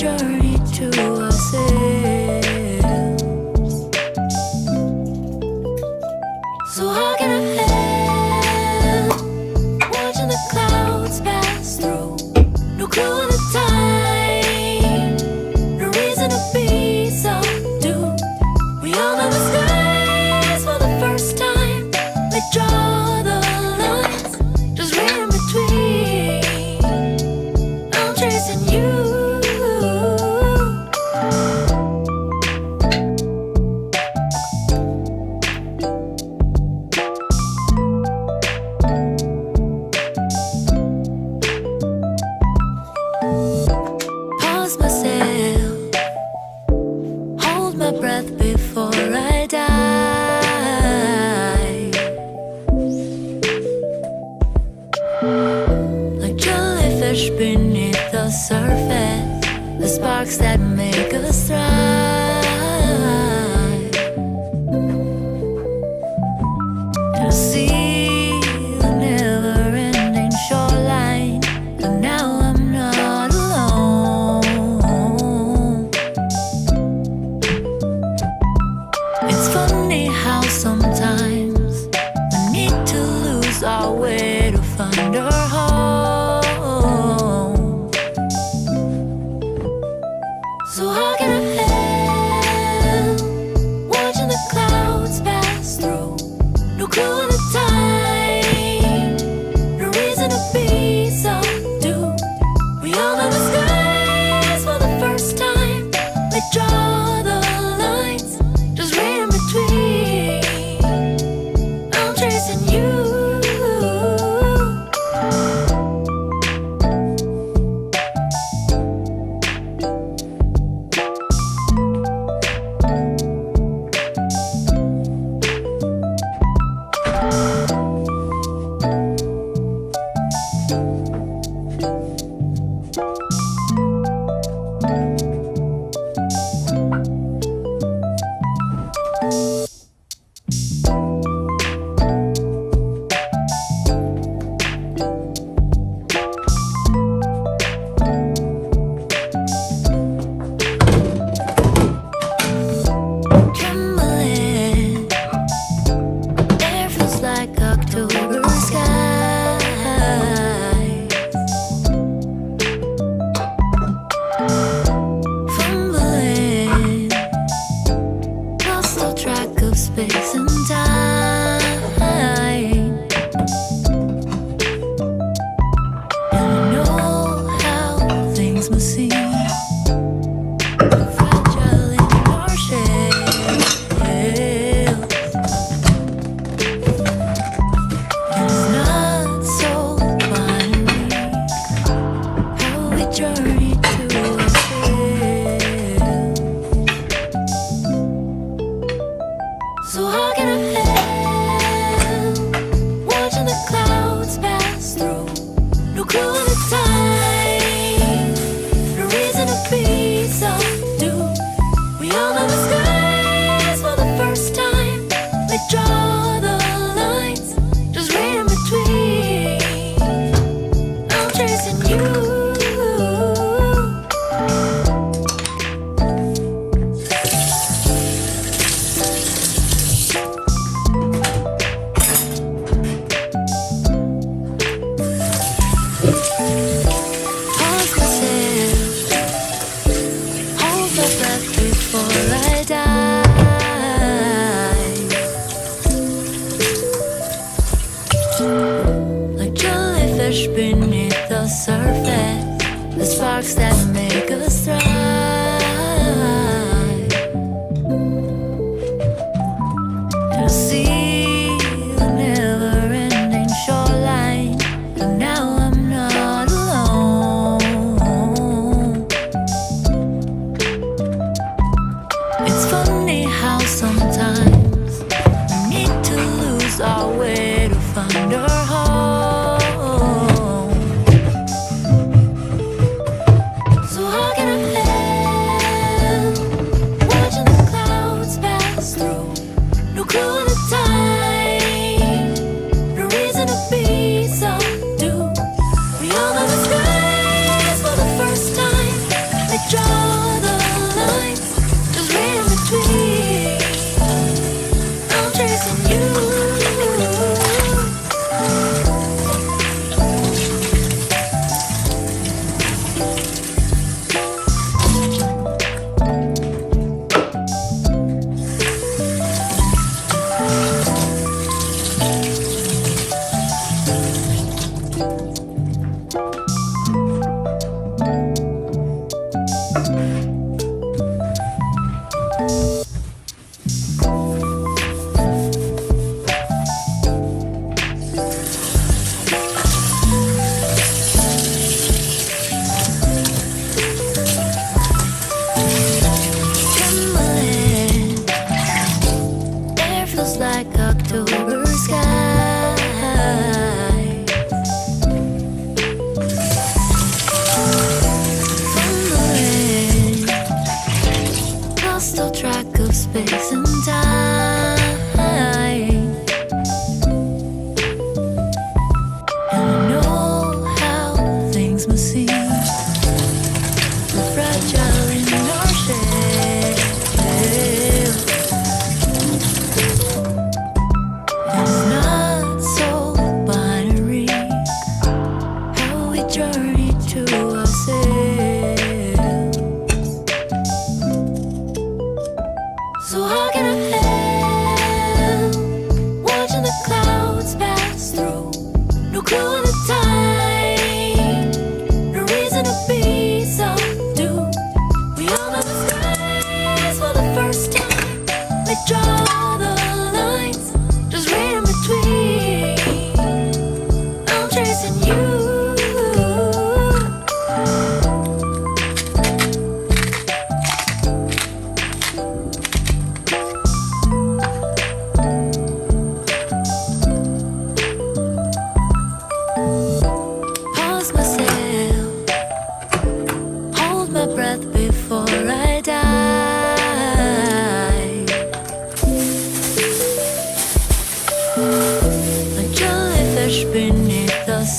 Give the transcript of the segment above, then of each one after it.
journey. Like jellyfish beneath the surface, the sparks that make us thrive.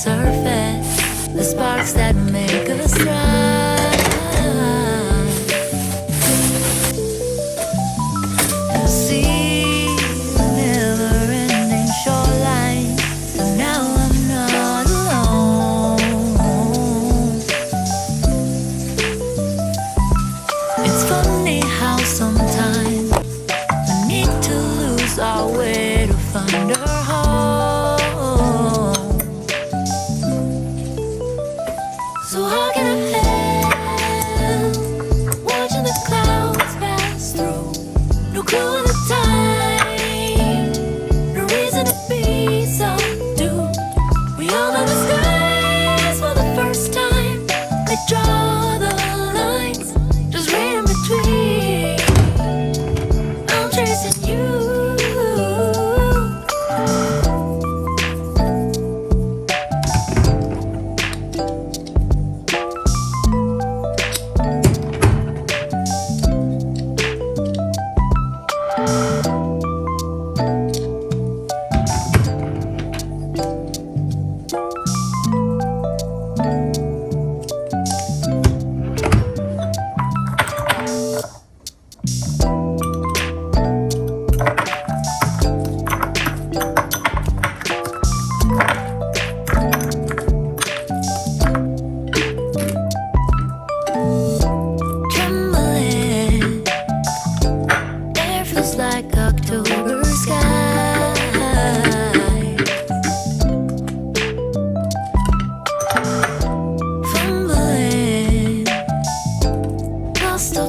surface. The sparks that make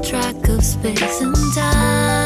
track of space and time.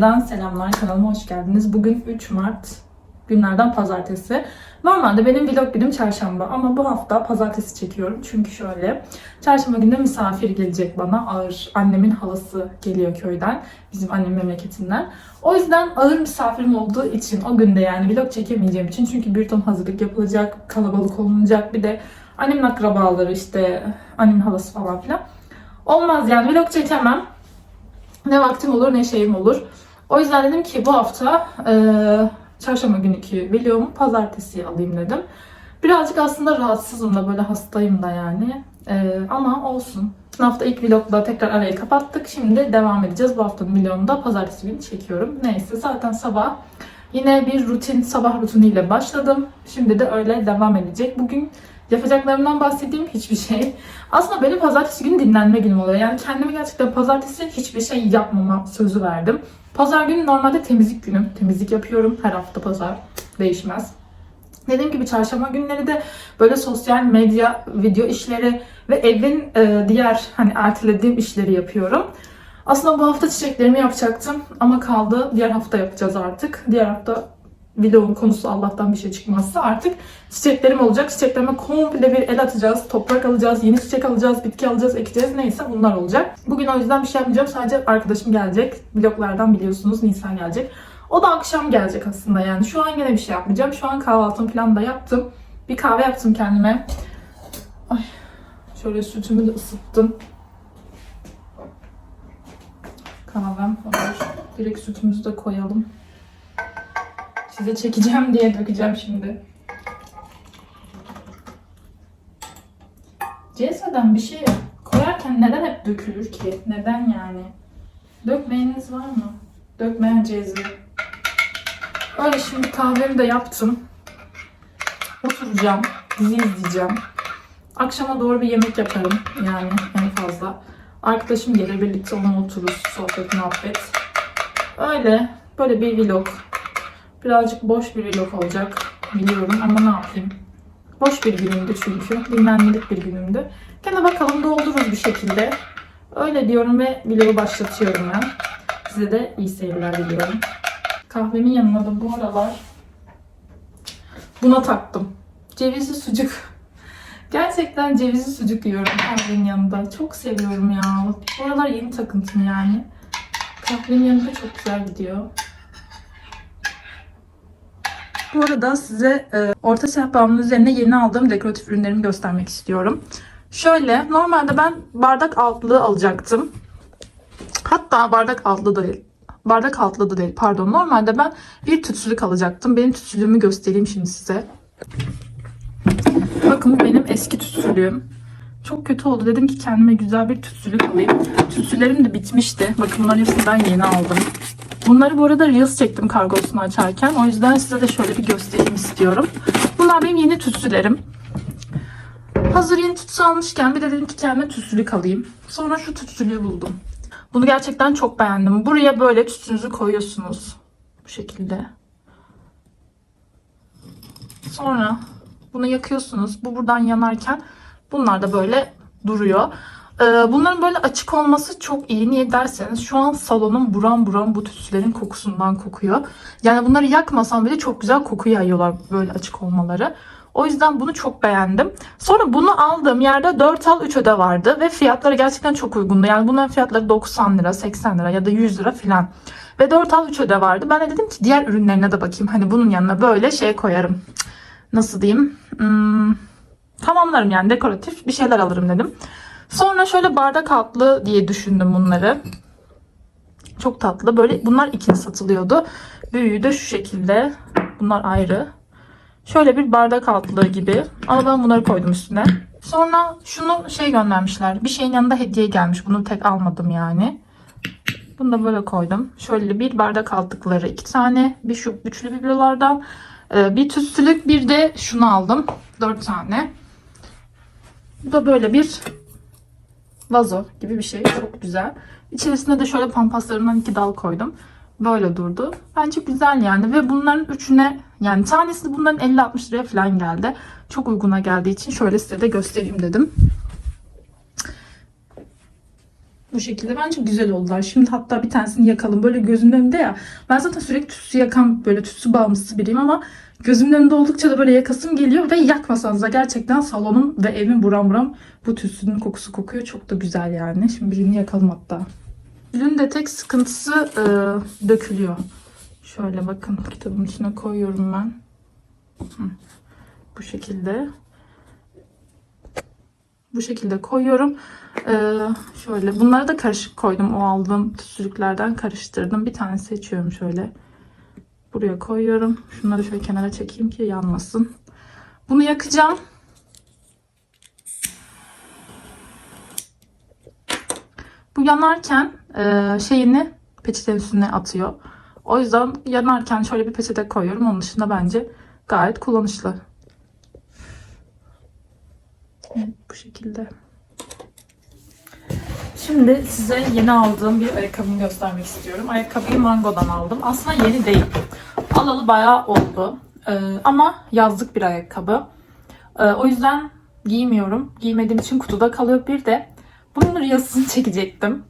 Videodan selamlar. Kanalıma hoş geldiniz. Bugün 3 Mart günlerden pazartesi. Normalde benim vlog günüm çarşamba ama bu hafta pazartesi çekiyorum. Çünkü şöyle, çarşamba günü misafir gelecek bana. Ağır, annemin halası geliyor köyden. Bizim annem memleketinden. O yüzden ağır misafirim olduğu için o günde yani vlog çekemeyeceğim için. Çünkü bir ton hazırlık yapılacak, kalabalık olunacak. Bir de annemin akrabaları işte, annemin halası falan filan. Olmaz yani vlog çekemem. Ne vaktim olur ne şeyim olur. O yüzden dedim ki bu hafta e, çarşamba günkü vlogumu pazartesiye alayım dedim. Birazcık aslında rahatsızım da böyle hastayım da yani. E, ama olsun. Bu hafta ilk vlogla tekrar arayı kapattık. Şimdi devam edeceğiz. Bu haftanın vlogunu da pazartesi günü çekiyorum. Neyse zaten sabah yine bir rutin sabah rutiniyle başladım. Şimdi de öyle devam edecek. Bugün yapacaklarımdan bahsettiğim hiçbir şey. Aslında benim pazartesi günü dinlenme günüm oluyor. Yani kendime gerçekten pazartesi hiçbir şey yapmama sözü verdim. Pazar günü normalde temizlik günüm. Temizlik yapıyorum her hafta pazar. Değişmez. Dediğim gibi çarşamba günleri de böyle sosyal medya, video işleri ve evin e, diğer hani ertelediğim işleri yapıyorum. Aslında bu hafta çiçeklerimi yapacaktım ama kaldı. Diğer hafta yapacağız artık. Diğer hafta vlogun konusu Allah'tan bir şey çıkmazsa artık çiçeklerim olacak. Çiçeklerime komple bir el atacağız. Toprak alacağız, yeni çiçek alacağız, bitki alacağız, ekeceğiz. Neyse bunlar olacak. Bugün o yüzden bir şey yapmayacağım. Sadece arkadaşım gelecek. Vloglardan biliyorsunuz Nisan gelecek. O da akşam gelecek aslında yani. Şu an yine bir şey yapmayacağım. Şu an kahvaltımı falan da yaptım. Bir kahve yaptım kendime. Ay, şöyle sütümü de ısıttım. Kahvem olur. Direkt sütümüzü de koyalım. Size çekeceğim diye dökeceğim şimdi. CS'den bir şey koyarken neden hep dökülür ki? Neden yani? Dökmeyeniniz var mı? Dökmeyen cezve. Öyle şimdi kahvemi de yaptım. Oturacağım. Dizi izleyeceğim. Akşama doğru bir yemek yaparım. Yani en fazla. Arkadaşım gelir birlikte onunla otururuz. Sohbet, muhabbet. Öyle. Böyle bir vlog. Birazcık boş bir vlog olacak. Biliyorum ama ne yapayım. Boş bir günümdü çünkü. Dinlenmelik bir günümdü. Gene bakalım doldururuz bir şekilde. Öyle diyorum ve vlogu başlatıyorum ben. Size de iyi seyirler diliyorum. Kahvemin yanına da bu aralar buna taktım. Cevizli sucuk. Gerçekten cevizli sucuk yiyorum kahvenin yanında. Çok seviyorum ya. Bu aralar yeni takıntım yani. Kahvenin yanında çok güzel gidiyor. Bu arada size e, orta sehpamın üzerine yeni aldığım dekoratif ürünlerimi göstermek istiyorum. Şöyle normalde ben bardak altlığı alacaktım. Hatta bardak altlı da değil. Bardak altlı da değil pardon. Normalde ben bir tütsülük alacaktım. Benim tütsülüğümü göstereyim şimdi size. Bakın bu benim eski tütsülüğüm. Çok kötü oldu. Dedim ki kendime güzel bir tütsülük alayım. Tütsülerim de bitmişti. Bakın bunların hepsini ben yeni aldım. Bunları bu arada Reels çektim kargosunu açarken. O yüzden size de şöyle bir göstereyim istiyorum. Bunlar benim yeni tütsülerim. Hazır yeni tütsü almışken bir de dedim ki kendime tütsülük alayım. Sonra şu tütsülüğü buldum. Bunu gerçekten çok beğendim. Buraya böyle tütsünüzü koyuyorsunuz. Bu şekilde. Sonra bunu yakıyorsunuz. Bu buradan yanarken bunlar da böyle duruyor. Ee, Bunların böyle açık olması çok iyi. Niye derseniz şu an salonum buram buram bu tütsülerin kokusundan kokuyor. Yani bunları yakmasam bile çok güzel koku yayıyorlar böyle açık olmaları. O yüzden bunu çok beğendim. Sonra bunu aldığım yerde 4 al 3 öde vardı ve fiyatları gerçekten çok uygundu. Yani bunların fiyatları 90 lira, 80 lira ya da 100 lira filan. Ve 4 al 3 öde vardı. Ben de dedim ki diğer ürünlerine de bakayım. Hani bunun yanına böyle şey koyarım. Nasıl diyeyim? Hmm, tamamlarım yani dekoratif bir şeyler alırım dedim. Sonra şöyle bardak altlı diye düşündüm bunları. Çok tatlı. Böyle bunlar ikili satılıyordu. Büyüğü de şu şekilde. Bunlar ayrı. Şöyle bir bardak altlığı gibi. Ama ben bunları koydum üstüne. Sonra şunu şey göndermişler. Bir şeyin yanında hediye gelmiş. Bunu tek almadım yani. Bunu da böyle koydum. Şöyle bir bardak altlıkları iki tane. Bir şu üçlü biblolardan. Ee, Bir tütsülük bir de şunu aldım. Dört tane. Bu da böyle bir vazo gibi bir şey. Çok güzel. İçerisine de şöyle pampaslarımdan iki dal koydum. Böyle durdu. Bence güzel yani. Ve bunların üçüne yani tanesi bunların 50-60 liraya falan geldi. Çok uyguna geldiği için şöyle size de göstereyim dedim. Bu şekilde bence güzel oldular. Şimdi hatta bir tanesini yakalım. Böyle gözümün önünde ya. Ben zaten sürekli tütsü yakan böyle tütsü bağımlısı biriyim ama gözümün önünde oldukça da böyle yakasım geliyor ve yakmasanız da gerçekten salonum ve evim buram buram bu tütsünün kokusu kokuyor. Çok da güzel yani. Şimdi birini yakalım hatta. Gülün de tek sıkıntısı e, dökülüyor. Şöyle bakın kitabın içine koyuyorum ben. Bu şekilde. Bu şekilde koyuyorum. Ee, şöyle bunları da karışık koydum. O aldığım tütsülüklerden karıştırdım. Bir tane seçiyorum şöyle. Buraya koyuyorum. Şunları şöyle kenara çekeyim ki yanmasın. Bunu yakacağım. Bu yanarken e, şeyini peçetenin üstüne atıyor. O yüzden yanarken şöyle bir peçete koyuyorum. Onun dışında bence gayet kullanışlı. Evet bu şekilde. Şimdi size yeni aldığım bir ayakkabımı göstermek istiyorum. Ayakkabıyı Mango'dan aldım. Aslında yeni değil. Alalı bayağı oldu. Ee, ama yazlık bir ayakkabı. Ee, o yüzden giymiyorum. Giymediğim için kutuda kalıyor. Bir de bunun riyasını çekecektim.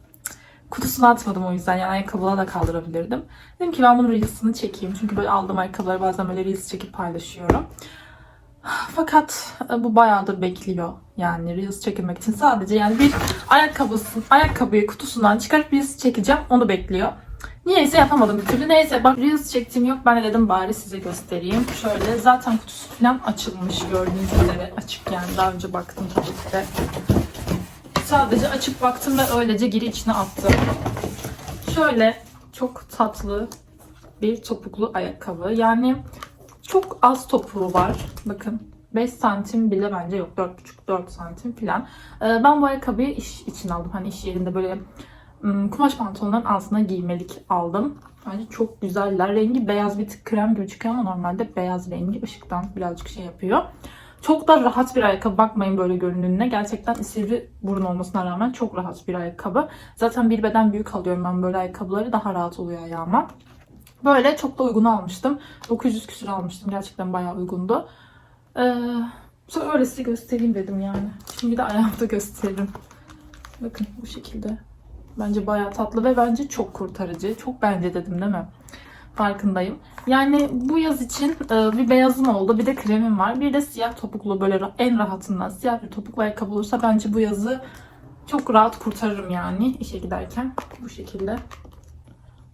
Kutusunu atmadım o yüzden. Yani ayakkabıla da kaldırabilirdim. Dedim ki ben bunun riyasını çekeyim. Çünkü böyle aldığım ayakkabıları bazen böyle reels çekip paylaşıyorum. Fakat e, bu bayağıdır bekliyor. Yani Reels çekilmek için sadece yani bir ayakkabısı, ayakkabıyı kutusundan çıkarıp Reels çekeceğim. Onu bekliyor. Niyeyse yapamadım bir türlü. Neyse bak Reels çektiğim yok. Ben de dedim bari size göstereyim. Şöyle zaten kutusu falan açılmış gördüğünüz üzere. Açık yani daha önce baktım tabii. Sadece açıp baktım ve öylece geri içine attım. Şöyle çok tatlı bir topuklu ayakkabı. Yani çok az topuğu var. Bakın 5 santim bile bence yok. 4,5-4 santim falan. Ee, ben bu ayakkabıyı iş için aldım. Hani iş yerinde böyle kumaş pantolonların altına giymelik aldım. Bence çok güzeller. Rengi beyaz bir tık krem gibi çıkıyor ama normalde beyaz rengi ışıktan birazcık şey yapıyor. Çok da rahat bir ayakkabı. Bakmayın böyle göründüğüne. Gerçekten sivri burun olmasına rağmen çok rahat bir ayakkabı. Zaten bir beden büyük alıyorum ben böyle ayakkabıları. Daha rahat oluyor ayağıma. Böyle çok da uygun almıştım. 900 küsür almıştım. Gerçekten bayağı uygundu. Ee, sonra öyle size göstereyim dedim yani. Şimdi de ayağımda gösteririm. Bakın bu şekilde. Bence bayağı tatlı ve bence çok kurtarıcı. Çok bence dedim değil mi? Farkındayım. Yani bu yaz için e, bir beyazım oldu. Bir de kremim var. Bir de siyah topuklu böyle en rahatından siyah bir topuklu ayakkabı olursa bence bu yazı çok rahat kurtarırım yani işe giderken. Bu şekilde.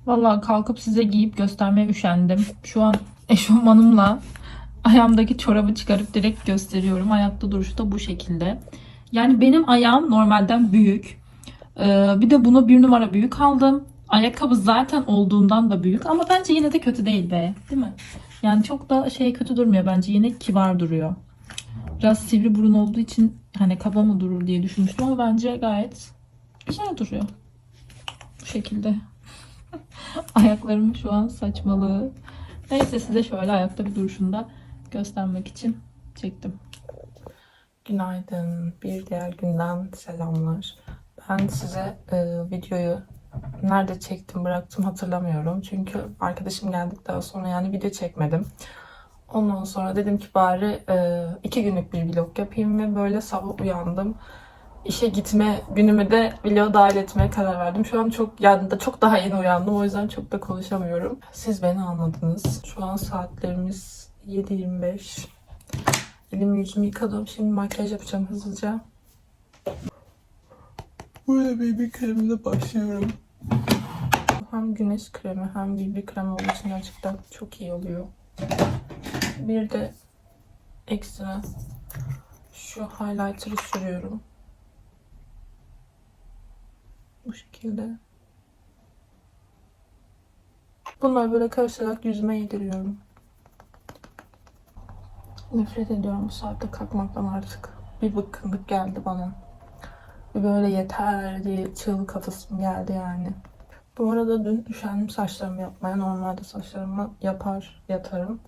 Vallahi kalkıp size giyip göstermeye üşendim. Şu an eşofmanımla ayağımdaki çorabı çıkarıp direkt gösteriyorum. Ayakta duruşu da bu şekilde. Yani benim ayağım normalden büyük. Ee, bir de bunu bir numara büyük aldım. Ayakkabı zaten olduğundan da büyük ama bence yine de kötü değil be. Değil mi? Yani çok da şey kötü durmuyor bence. Yine kibar duruyor. Biraz sivri burun olduğu için hani kaba mı durur diye düşünmüştüm ama bence gayet güzel duruyor. Bu şekilde. Ayaklarım şu an saçmalığı. Neyse size şöyle ayakta bir duruşunda göstermek için çektim. Günaydın. Bir diğer günden selamlar. Ben size e, videoyu nerede çektim bıraktım hatırlamıyorum. Çünkü arkadaşım geldikten sonra yani video çekmedim. Ondan sonra dedim ki bari e, iki günlük bir vlog yapayım ve böyle sabah uyandım. İşe gitme günümü de vloga dahil etmeye karar verdim. Şu an çok yani da çok daha yeni uyandım. O yüzden çok da konuşamıyorum. Siz beni anladınız. Şu an saatlerimiz 7.25. Elimi yüzümü yıkadım. Şimdi makyaj yapacağım hızlıca. Böyle BB kremle başlıyorum. Hem güneş kremi hem BB kremi olduğu için gerçekten çok iyi oluyor. Bir de ekstra şu highlighter'ı sürüyorum. Bu şekilde. Bunları böyle karıştırarak yüzüme yediriyorum. Nefret ediyorum bu saatte kalkmaktan artık. Bir bıkkınlık geldi bana. Böyle yeter diye çığlık atasım geldi yani. Bu arada dün üşendim saçlarımı yapmaya. Normalde saçlarımı yapar yatarım.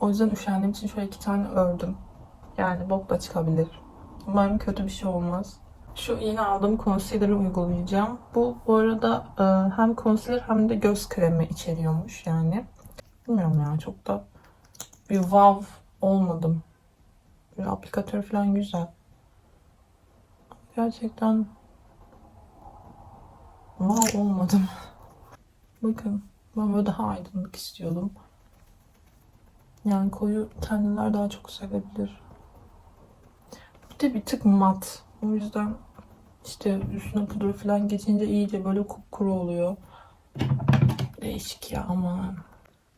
O yüzden üşendiğim için şöyle iki tane ördüm. Yani bok da çıkabilir. Umarım kötü bir şey olmaz. Şu yeni aldığım concealer'ı uygulayacağım. Bu bu arada e, hem concealer hem de göz kremi içeriyormuş yani. Bilmiyorum ya çok da bir wow olmadım. Bir aplikatör falan güzel. Gerçekten Ama olmadım. Bakın ben böyle daha aydınlık istiyordum. Yani koyu tenliler daha çok sevebilir. Bir de bir tık mat. O yüzden işte üstüne pudra falan geçince iyice böyle kupkuru oluyor. Değişik ya aman.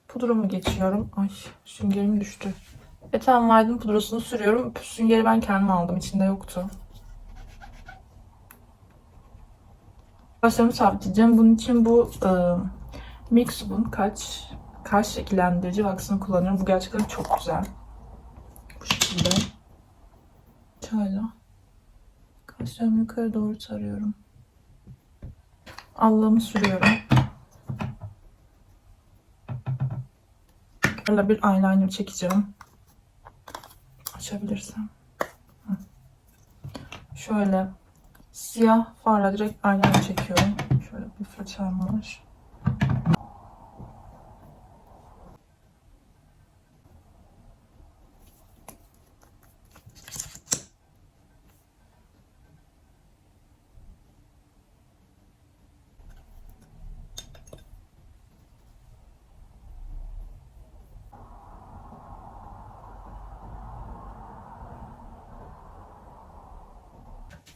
Pudra mı geçiyorum? Ay süngerim düştü. Eten White'ın pudrasını sürüyorum. Süngeri ben kendim aldım. içinde yoktu. Başlarımı sabitleyeceğim. Bunun için bu e, Mixub'un kaç kaş şekillendirici vaksını kullanıyorum. Bu gerçekten çok güzel. Bu şekilde. Çayla. Kaşlarımı yukarı doğru tarıyorum. Allığımı sürüyorum. Böyle bir eyeliner çekeceğim. Açabilirsem. Şöyle siyah farla direkt eyeliner çekiyorum. Şöyle bir fırçam var.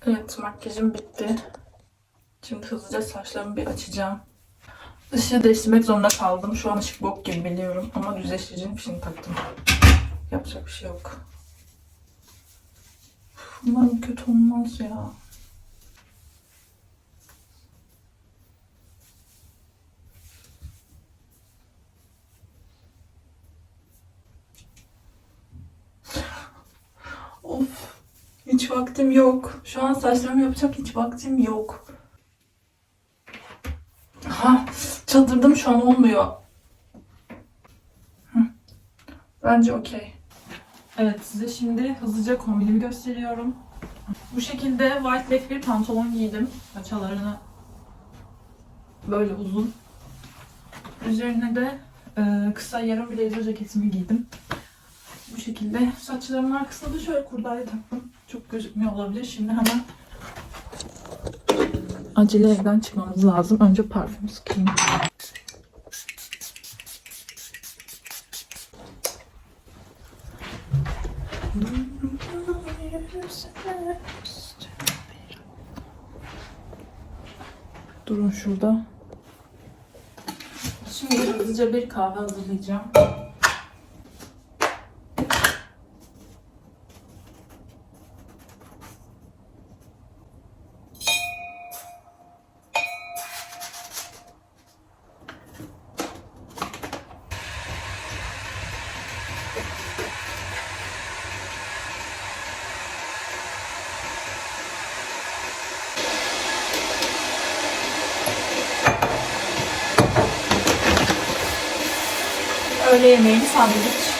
Evet makyajım bitti. Şimdi hızlıca saçlarımı bir açacağım. Işığı değiştirmek zorunda kaldım. Şu an ışık bok gibi biliyorum ama düzleştiricinin fişini taktım. Yapacak bir şey yok. Umarım kötü olmaz ya. Of. Hiç vaktim yok. Şu an saçlarımı yapacak hiç vaktim yok. Ha, çıldırdım şu an olmuyor. Hı. Bence okey. Evet size şimdi hızlıca kombinimi gösteriyorum. Bu şekilde white leg bir pantolon giydim. Paçalarını böyle uzun. Üzerine de e, kısa yarım blazer ceketimi giydim. Bu şekilde saçlarımın arkasına da şöyle kurdale taktım. Çok gözükmüyor olabilir. Şimdi hemen acele evden çıkmamız lazım. Önce parfüm sıkayım. Durun şurada. Şimdi hızlıca bir kahve hazırlayacağım. Öğle yemeği, sandviç.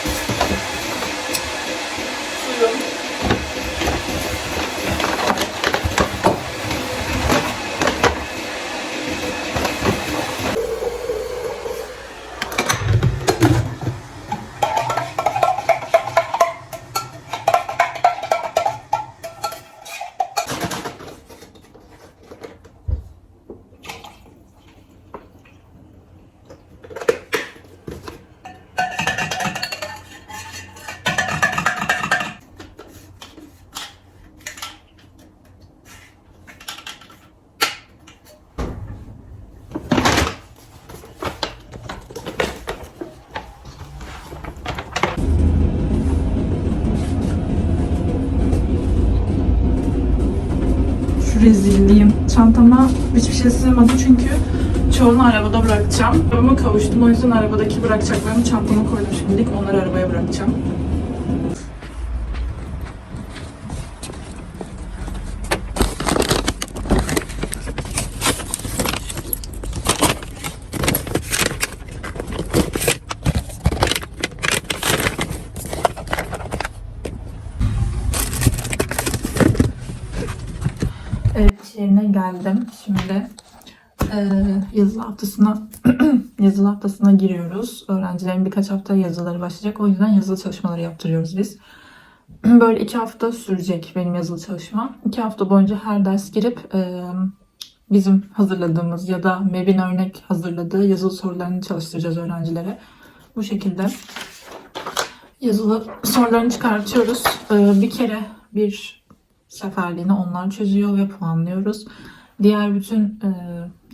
Rezilliğim. Çantama hiçbir şey sığmadı çünkü çoğunu arabada bırakacağım. Arabama kavuştum o yüzden arabadaki bırakacaklarımı çantama koydum şimdilik. Onları arabaya bırakacağım. Evet iş yerine geldim. Şimdi e, yazılı haftasına yazılı haftasına giriyoruz. Öğrencilerin birkaç hafta yazıları başlayacak. O yüzden yazılı çalışmaları yaptırıyoruz biz. Böyle iki hafta sürecek benim yazılı çalışmam. İki hafta boyunca her ders girip e, bizim hazırladığımız ya da MEB'in örnek hazırladığı yazılı sorularını çalıştıracağız öğrencilere. Bu şekilde yazılı sorularını çıkartıyoruz. Ee, bir kere bir seferliğine onlar çözüyor ve puanlıyoruz. Diğer bütün e,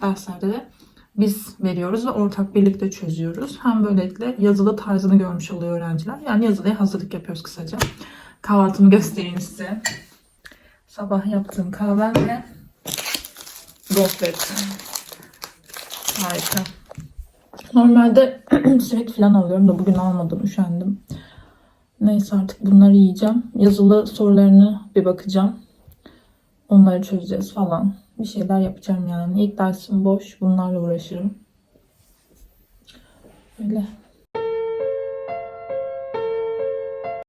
derslerde de biz veriyoruz ve ortak birlikte çözüyoruz. Hem böylelikle yazılı tarzını görmüş oluyor öğrenciler. Yani yazılıya hazırlık yapıyoruz kısaca. Kahvaltımı göstereyim size. Sabah yaptığım kahvemle gofret. Harika. Normalde simit falan alıyorum da bugün almadım, üşendim. Neyse artık bunları yiyeceğim. Yazılı sorularını bir bakacağım. Onları çözeceğiz falan. Bir şeyler yapacağım yani. İlk dersim boş. Bunlarla uğraşırım. Öyle.